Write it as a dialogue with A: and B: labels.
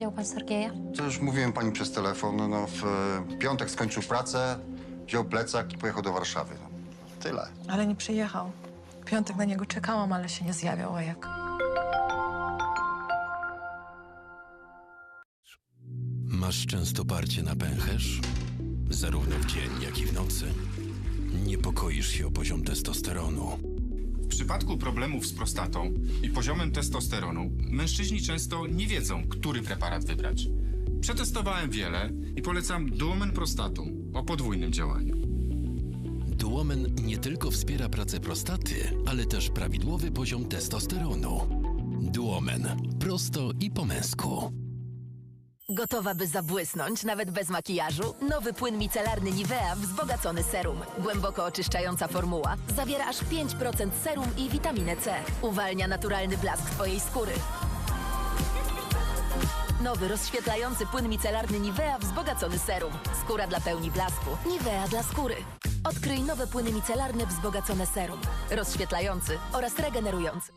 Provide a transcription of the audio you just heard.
A: Widział pan Sergieja?
B: To już mówiłem pani przez telefon. No, w e, piątek skończył pracę, wziął plecak i pojechał do Warszawy. No, tyle.
C: Ale nie przyjechał. W piątek na niego czekałam, ale się nie zjawiał, a jak?
D: Masz często parcie na pęcherz? Zarówno w dzień, jak i w nocy. Niepokoisz się o poziom testosteronu.
E: Przypadku problemów z prostatą i poziomem testosteronu, mężczyźni często nie wiedzą, który preparat wybrać. Przetestowałem wiele i polecam Duomen Prostatum o podwójnym działaniu.
D: Duomen nie tylko wspiera pracę prostaty, ale też prawidłowy poziom testosteronu. Duomen. Prosto i po męsku.
F: Gotowa, by zabłysnąć, nawet bez makijażu? Nowy płyn micelarny Nivea wzbogacony serum. Głęboko oczyszczająca formuła. Zawiera aż 5% serum i witaminę C. Uwalnia naturalny blask twojej skóry. Nowy rozświetlający płyn micelarny Nivea wzbogacony serum. Skóra dla pełni blasku. Nivea dla skóry. Odkryj nowe płyny micelarne wzbogacone serum. Rozświetlający oraz regenerujący.